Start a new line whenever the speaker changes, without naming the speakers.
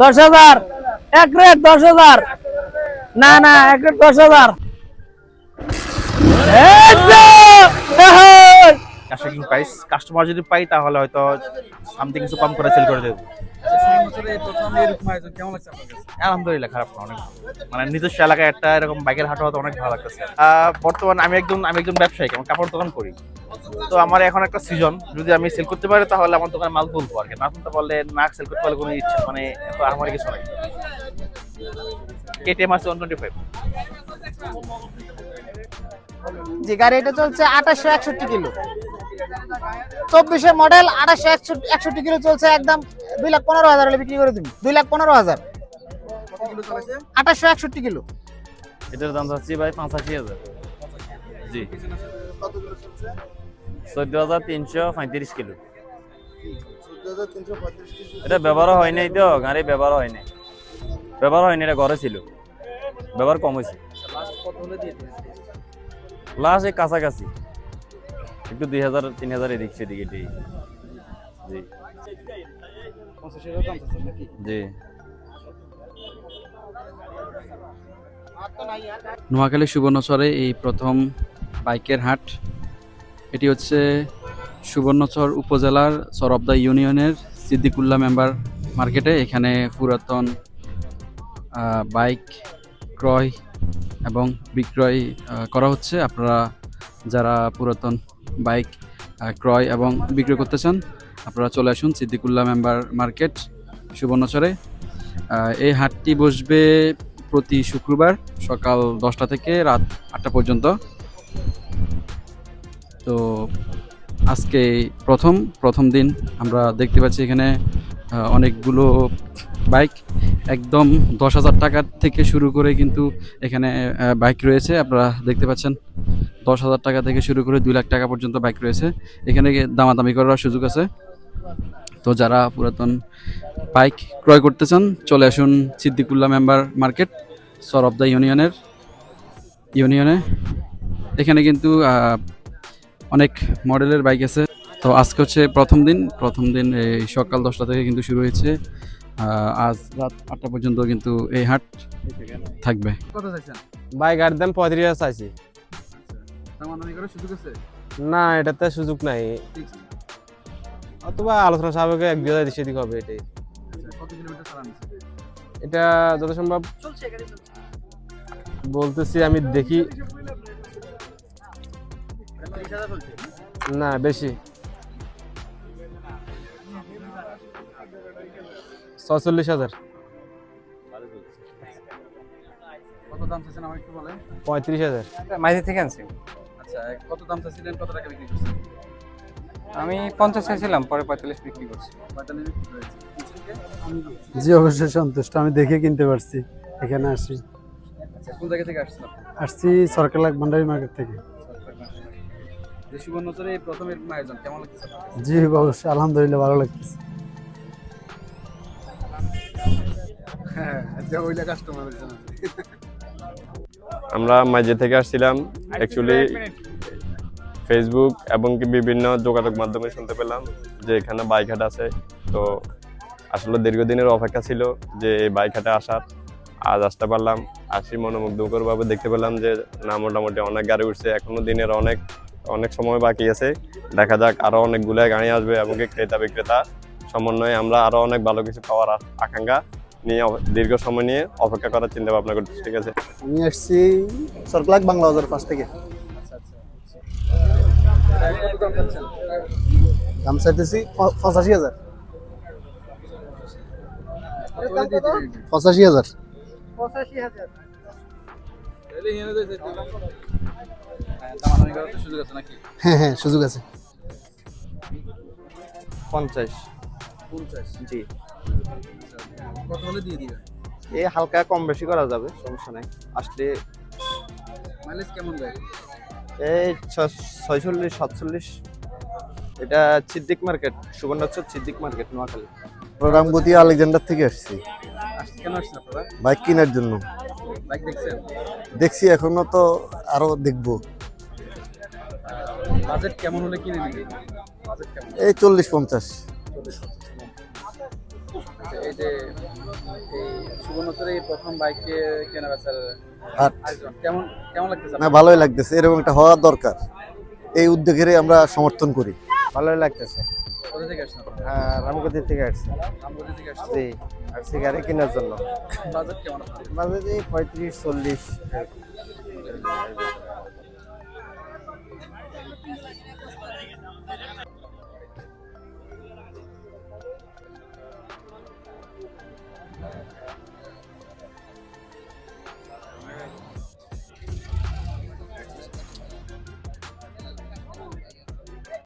দশ হাজার। এক রেট দশ হাজার। না না এক রেট দশ হাজার। এই!
প্রাইস কাস্টমার যদি পাই তাহলে হয়তো সামথিং কিছু কম করে সেল করে দেবো। আলহামদুলিল্লাহ খারাপ না অনেক মানে নিজস্ব এলাকায় একটা এরকম বাইকের হাট হওয়া অনেক ভালো লাগতেছে। বর্তমানে আমি একজন আমি একজন ব্যবসায়ী আমি কাপড় দোকান করি। তো আমার এখন একটা সিজন যদি আমি সেল করতে পারি তাহলে আমার দোকানে মাল তুলবো আর কি। না তুলতে পারলে না সেল করতে পারলে কোনো ইচ্ছা মানে এত আমার কিছু নাই। কেটিএম আছে ওয়ান টোয়েন্টি ফাইভ
জি গাড়ি এটা চলছে আঠাশশো একষট্টি কিলো। চব্বিশের মডেল আঠাশশো একষট্টি কিলো চলছে একদম দুই লাখ পনেরো হাজার হলে বিক্রি করে তুমি দুই লাখ পনেরো হাজার। আঠাশশো একষট্টি কিলো।
এটার দাম চাচ্ছি ভাই পঁচাশি হাজার। জি। চোদ্দ হাজার তিনশো পঁয়ত্রিশ কিলো। এটা ব্যবহার হয় নাই তো গাড়ি ব্যবহার হয় নাই। ব্যবহার হয়নি এটা ঘরে ছিল। ব্যবহার কম হয়েছে। লাস্ট এই কাছাকাছি। একটু দুই হাজার, তিন হাজার এদিক সেদিক জি। জি।
নোয়াখালী সুবর্ণচরে এই প্রথম বাইকের হাট। এটি হচ্ছে সুবর্ণচর উপজেলার সরবদা ইউনিয়নের সিদ্দিকুল্লাহ মেম্বার মার্কেটে। এখানে পুরাতন বাইক ক্রয় এবং বিক্রয় করা হচ্ছে। আপনারা যারা পুরাতন বাইক ক্রয় এবং বিক্রয় করতে চান আপনারা চলে আসুন সিদ্দিকুল্লাহ মেম্বার মার্কেট সুবর্ণচরে এই হাটটি বসবে প্রতি শুক্রবার সকাল দশটা থেকে রাত আটটা পর্যন্ত। তো আজকে প্রথম প্রথম দিন আমরা দেখতে পাচ্ছি এখানে অনেকগুলো বাইক একদম দশ হাজার টাকার থেকে শুরু করে কিন্তু এখানে বাইক রয়েছে, আপনারা দেখতে পাচ্ছেন। দশ হাজার টাকা থেকে শুরু করে দুই লাখ টাকা পর্যন্ত বাইক রয়েছে। এখানে দামাদামি করার সুযোগ আছে। তো যারা পুরাতন বাইক ক্রয় করতে চান, চলে আসুন সিদ্দিকুল্লাহ মেম্বার মার্কেট, সর অফ দ্য ইউনিয়নের, ইউনিয়নে। এখানে কিন্তু অনেক মডেলের বাইক আছে। তো আজকে হচ্ছে প্রথম দিন প্রথম দিন এই সকাল দশটা থেকে কিন্তু শুরু হয়েছে। আজ রাত আটটা পর্যন্ত কিন্তু এই হাট থাকবে।
বাইকের দাম পঁয়ত্রিশ হাজার চাইছি। না এটাতে সুযোগ নাই। অথবা আলোচনা সাপেক্ষে এক দুই হাজার সেদিক হবে এটাই। এটা যত সম্ভব বলতেছি আমি দেখি। না বেশি। ছচল্লিশ হাজার।
কত দাম আমার একটু বলেন?
পঁয়ত্রিশ হাজার।
মাঝে থেকে আনছি।
আচ্ছা কত দাম কত টাকা বিক্রি করছেন?
আমি পঞ্চাশ চাইছিলাম পরে পঁয়তাল্লিশ বিক্রি করছি।
জি অবশ্যই সন্তুষ্ট। আমি দেখে কিনতে পারছি। এখানে আসি
আচ্ছা কোন জায়গা থেকে আসছিলাম
আসছি সরকার লাগ ভান্ডারি মার্কেট থেকে।
যে সুবর্ণচরে এই প্রথম এরকম আয়োজন কেমন লাগছে
জি অবশ্যই। আলহামদুলিল্লাহ ভালো লাগতেছে।
আমরা মাঝে থেকে আসছিলাম অ্যাকচুয়ালি ফেসবুক এবং কি বিভিন্ন যোগাযোগ মাধ্যমে শুনতে পেলাম যে এখানে বাইক হাট আছে। তো আসলে দীর্ঘদিনের অপেক্ষা ছিল যে এই বাইক হাটে আসার। আজ আসতে পারলাম আসি মনোমুগ্ধকরভাবে দেখতে পেলাম যে না মোটামুটি অনেক গাড়ি উঠছে এখনও দিনের অনেক অনেক সময় বাকি আছে। দেখা যাক আরও অনেকগুলো গাড়ি আসবে এবং কি ক্রেতা বিক্রেতা সমন্বয়ে আমরা আরও অনেক ভালো কিছু পাওয়ার আকাঙ্ক্ষা। নিয়ে দীর্ঘ সময় নিয়ে অপেক্ষা করার চিন্তা ভাবনা করতেছি ঠিক আছে?
আমি আসছি সরকার বাংলা বাজার পাশ থেকে। দাম চাইতেছি পঁচাশি হাজার। পঁচাশি হাজার।
পঁচাশি হাজার।
হ্যাঁ হ্যাঁ সুযোগ আছে।
পঞ্চাশ।
পঞ্চাশ।
জি।
কত হলে দিয়ে দিবে।
এই হালকা কম বেশি করা যাবে সমস্যা নাই। আসলে
মাইলেজ কেমন দেয়?
এই ছয়চল্লিশ সাতচল্লিশ। এটা Siddique market Subarnachar Siddique market Noakhali.
Ramgati Alexander থেকে আসছি।
কেন আসছেন আপনারা?
বাইক কেনার জন্য।
বাইক দেখছেন?
দেখছি এখনও তো আরও দেখব।
বাজেট কেমন হলে কিনে নিবে বাজেট
এই চল্লিশ পঞ্চাশ।
এই যে এই এই প্রথম বাইকে কেনা বেচার
হাট।
কেমন কেমন লাগতেছে
না ভালোই লাগতেছে এরকম একটা হওয়া দরকার। এই উদ্যোগেরই আমরা সমর্থন করি।
ভালোই লাগতেছে।
কোথা থেকে আসছেন
রামগতি থেকে আসছে।
রামগতি থেকে আসছেন?
জি আসছি গাড়ি কেনার জন্য।
বাজেট কেমন আপনার?
পঁয়ত্রিশ চল্লিশ।